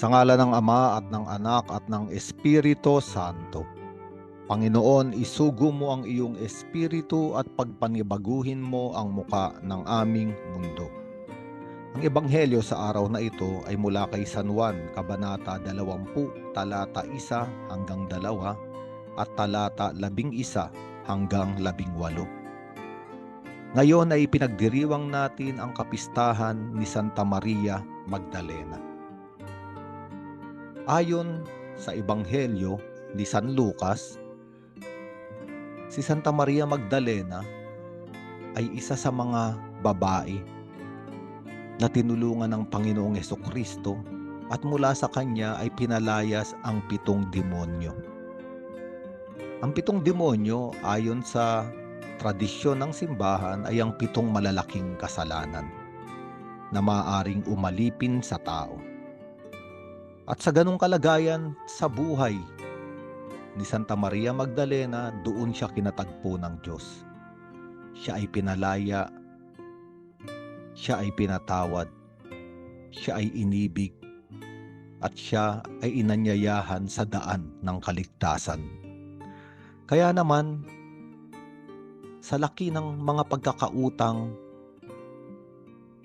Sa ngala ng Ama at ng Anak at ng Espiritu Santo. Panginoon, isugo mo ang iyong espiritu at pagpanibaguhin mo ang muka ng aming mundo. Ang ebanghelyo sa araw na ito ay mula kay San Juan, Kabanata 20, talata 1 hanggang 2 at talata 11 hanggang 18. Ngayon ay pinagdiriwang natin ang kapistahan ni Santa Maria Magdalena. Ayon sa Ebanghelyo ni San Lucas, si Santa Maria Magdalena ay isa sa mga babae na tinulungan ng Panginoong Heso Kristo at mula sa kanya ay pinalayas ang pitong demonyo. Ang pitong demonyo ayon sa tradisyon ng simbahan ay ang pitong malalaking kasalanan na maaaring umalipin sa tao. At sa ganong kalagayan sa buhay ni Santa Maria Magdalena, doon siya kinatagpo ng Diyos. Siya ay pinalaya, siya ay pinatawad, siya ay inibig, at siya ay inanyayahan sa daan ng kaligtasan. Kaya naman, sa laki ng mga pagkakautang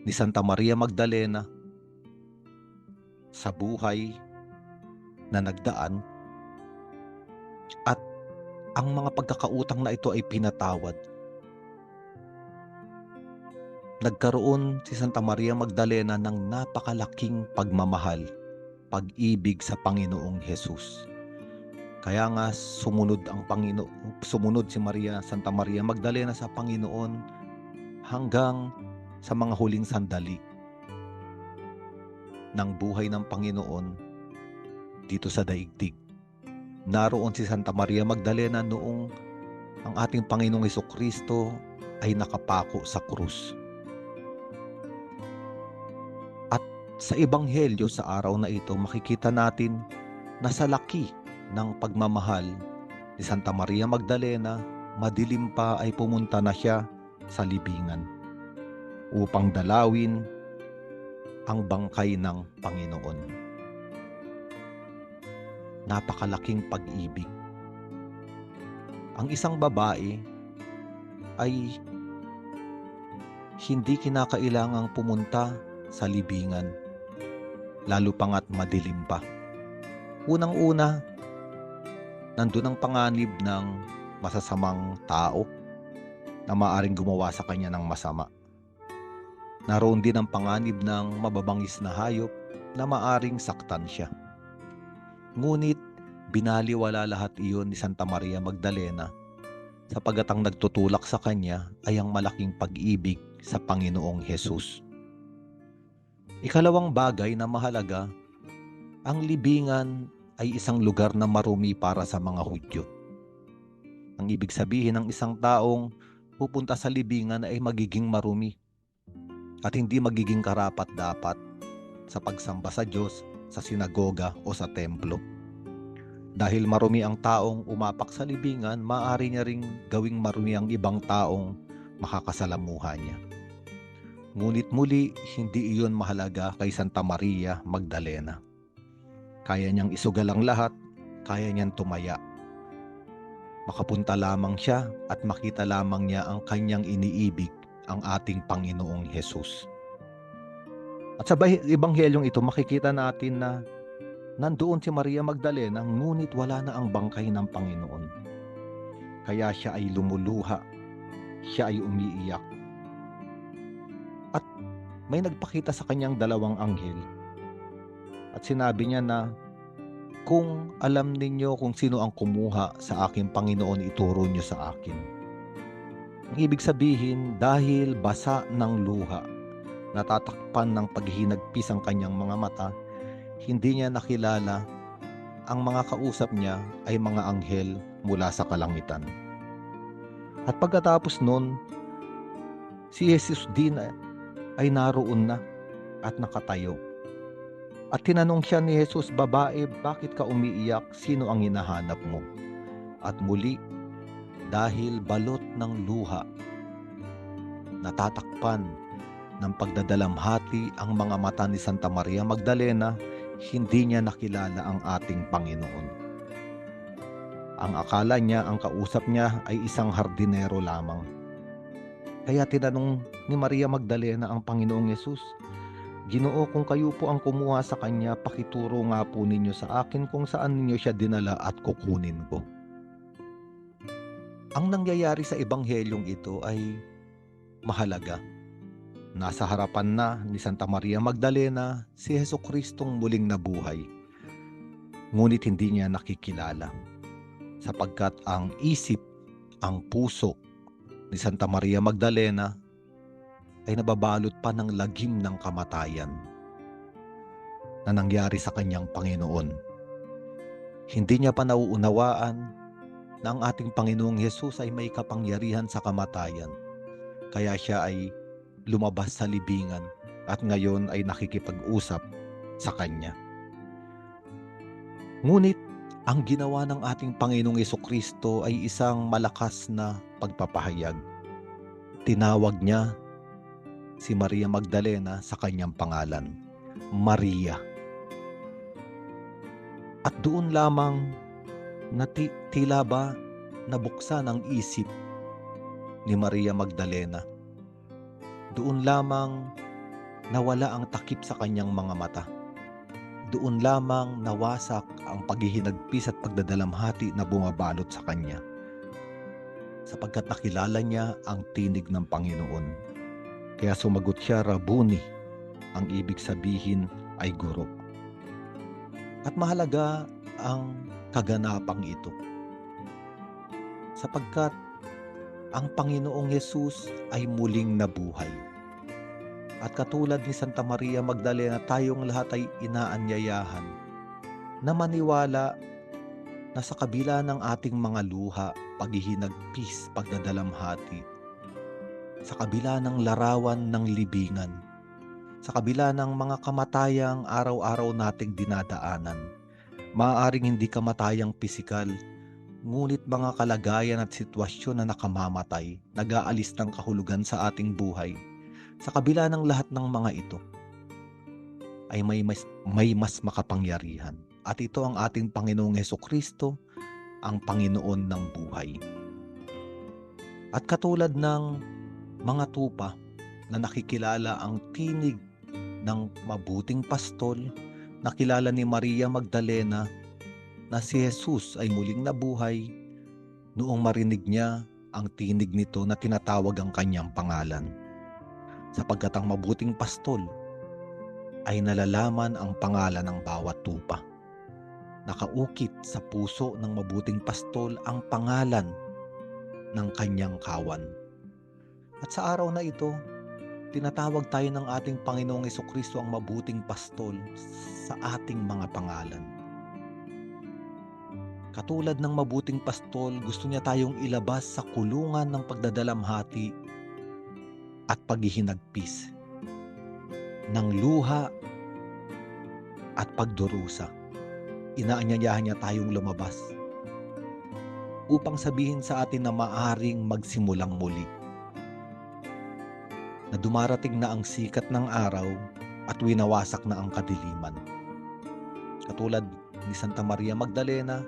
ni Santa Maria Magdalena sa buhay na nagdaan at ang mga pagkakautang na ito ay pinatawad. Nagkaroon si Santa Maria Magdalena ng napakalaking pagmamahal, pag-ibig sa Panginoong Hesus. Kaya nga sumunod ang Panginoon, sumunod si Maria Santa Maria Magdalena sa Panginoon hanggang sa mga huling sandali ng buhay ng Panginoon dito sa daigdig. Naroon si Santa Maria Magdalena noong ang ating Panginoong Heso Kristo ay nakapako sa krus. At sa Ebanghelyo sa araw na ito, makikita natin na sa laki ng pagmamahal ni Santa Maria Magdalena, madilim pa ay pumunta na siya sa libingan upang dalawin ang bangkay ng Panginoon. Napakalaking pag-ibig. Ang isang babae ay hindi kinakailangang pumunta sa libingan, lalo pangat madilim pa. Unang-una, nandun ang panganib ng masasamang tao na maaring gumawa sa kanya ng masama. Naroon din ang panganib ng mababangis na hayop na maaring saktan siya. Ngunit binaliwala lahat iyon ni Santa Maria Magdalena sapagat ang nagtutulak sa kanya ay ang malaking pag-ibig sa Panginoong Hesus. Ikalawang bagay na mahalaga, ang libingan ay isang lugar na marumi para sa mga Hudyo. Ang ibig sabihin ng isang taong pupunta sa libingan ay magiging marumi at hindi magiging karapat dapat sa pagsamba sa Diyos sa sinagoga o sa templo. Dahil marumi ang taong umapak sa libingan, maaari niya ring gawing marumi ang ibang taong makakasalamuha niya. Ngunit muli, hindi iyon mahalaga kay Santa Maria Magdalena. Kaya niyang isugal ang lahat, kaya niyang tumaya. Makapunta lamang siya at makita lamang niya ang kanyang iniibig, ang ating Panginoong Hesus. At sa Ebanghelyong ito, makikita natin na nandoon si Maria Magdalena, ngunit wala na ang bangkay ng Panginoon. Kaya siya ay lumuluha, siya ay umiiyak. At may nagpakita sa kanyang dalawang anghel. At sinabi niya na, kung alam ninyo kung sino ang kumuha sa aking Panginoon, ituro niyo sa akin. Ang ibig sabihin, dahil basa ng luha, natatakpan ng paghinagpis ang kanyang mga mata, hindi niya nakilala ang mga kausap niya ay mga anghel mula sa kalangitan. At pagkatapos nun, si Jesus din ay naroon na at nakatayo. At tinanong siya ni Jesus, Babae, bakit ka umiiyak? Sino ang hinahanap mo? At muli, dahil balot ng luha, natatakpan ng pagdadalamhati ang mga mata ni Santa Maria Magdalena, hindi niya nakilala ang ating Panginoon. Ang akala niya, ang kausap niya ay isang hardinero lamang. Kaya tinanong ni Maria Magdalena ang Panginoong Yesus, Ginoo, kung kayo po ang kumuha sa kanya, pakituro nga po ninyo sa akin kung saan ninyo siya dinala at kukunin ko. Ang nangyayari sa ebanghelyong ito ay mahalaga. Nasa harapan na ni Santa Maria Magdalena si Heso Kristong muling nabuhay. Ngunit hindi niya nakikilala sapagkat ang isip, ang puso ni Santa Maria Magdalena ay nababalot pa ng lagim ng kamatayan na nangyari sa kanyang Panginoon. Hindi niya pa nauunawaan na ang ating Panginoong Yesus ay may kapangyarihan sa kamatayan. Kaya siya ay lumabas sa libingan at ngayon ay nakikipag-usap sa Kanya. Ngunit ang ginawa ng ating Panginoong Yeso Kristo ay isang malakas na pagpapahayag. Tinawag niya si Maria Magdalena sa kanyang pangalan, Maria. At doon lamang na ti- tila ba nabuksan ang isip ni Maria Magdalena. Doon lamang nawala ang takip sa kanyang mga mata. Doon lamang nawasak ang paghihinagpis at pagdadalamhati na bumabalot sa kanya. Sapagkat nakilala niya ang tinig ng Panginoon. Kaya sumagot siya, Rabuni. Ang ibig sabihin ay guro. At mahalaga ang kaganapang ito. Sapagkat ang Panginoong Yesus ay muling nabuhay. At katulad ni Santa Maria Magdalena, tayong lahat ay inaanyayahan na maniwala na sa kabila ng ating mga luha, paghihinagpis, pagdadalamhati, sa kabila ng larawan ng libingan, sa kabila ng mga kamatayang araw-araw nating dinadaanan, maaaring hindi kamatayang pisikal, ngunit mga kalagayan at sitwasyon na nakamamatay, nag-aalis ng kahulugan sa ating buhay, sa kabila ng lahat ng mga ito, ay may mas, may mas makapangyarihan. At ito ang ating Panginoong Heso Kristo, ang Panginoon ng buhay. At katulad ng mga tupa na nakikilala ang tinig ng mabuting pastol, nakilala ni Maria Magdalena na si Jesus ay muling nabuhay noong marinig niya ang tinig nito na tinatawag ang kanyang pangalan. Sapagkat ang mabuting pastol ay nalalaman ang pangalan ng bawat tupa. Nakaukit sa puso ng mabuting pastol ang pangalan ng kanyang kawan. At sa araw na ito, tinatawag tayo ng ating Panginoong Kristo ang mabuting pastol sa ating mga pangalan. Katulad ng mabuting pastol, gusto niya tayong ilabas sa kulungan ng pagdadalamhati at paghihinagpis ng luha at pagdurusa. Inaanyayahan niya tayong lumabas upang sabihin sa atin na maaring magsimulang muli. Na dumarating na ang sikat ng araw at winawasak na ang kadiliman. Katulad ni Santa Maria Magdalena,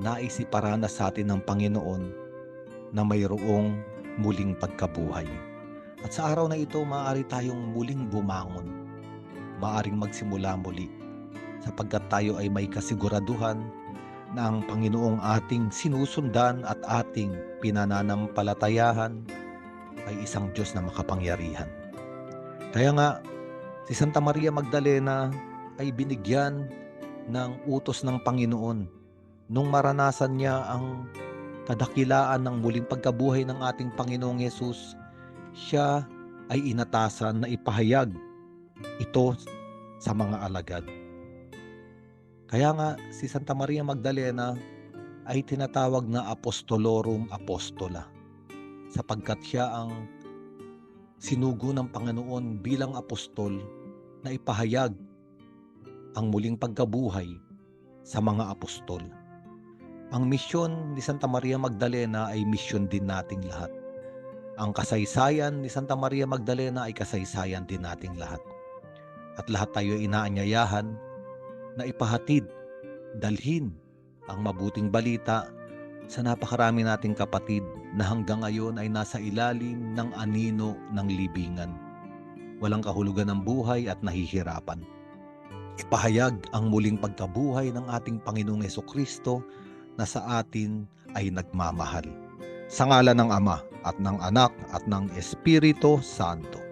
nais iparana sa atin ng Panginoon na mayroong muling pagkabuhay. At sa araw na ito, maaari tayong muling bumangon. Maaring magsimula muli sapagkat tayo ay may kasiguraduhan na ang Panginoong ating sinusundan at ating pinananampalatayahan ay isang Diyos na makapangyarihan. Kaya nga, si Santa Maria Magdalena ay binigyan ng utos ng Panginoon nung maranasan niya ang kadakilaan ng muling pagkabuhay ng ating Panginoong Yesus, siya ay inatasan na ipahayag ito sa mga alagad. Kaya nga si Santa Maria Magdalena ay tinatawag na Apostolorum Apostola sapagkat siya ang sinugo ng Panginoon bilang apostol na ipahayag ang muling pagkabuhay sa mga apostol. Ang misyon ni Santa Maria Magdalena ay misyon din nating lahat. Ang kasaysayan ni Santa Maria Magdalena ay kasaysayan din nating lahat. At lahat tayo ay inaanyayahan na ipahatid, dalhin ang mabuting balita sa napakarami nating kapatid na hanggang ngayon ay nasa ilalim ng anino ng libingan. Walang kahulugan ng buhay at nahihirapan. Ipahayag ang muling pagkabuhay ng ating Panginoong Yeso Kristo na sa atin ay nagmamahal. Sa ngala ng Ama at ng Anak at ng Espiritu Santo.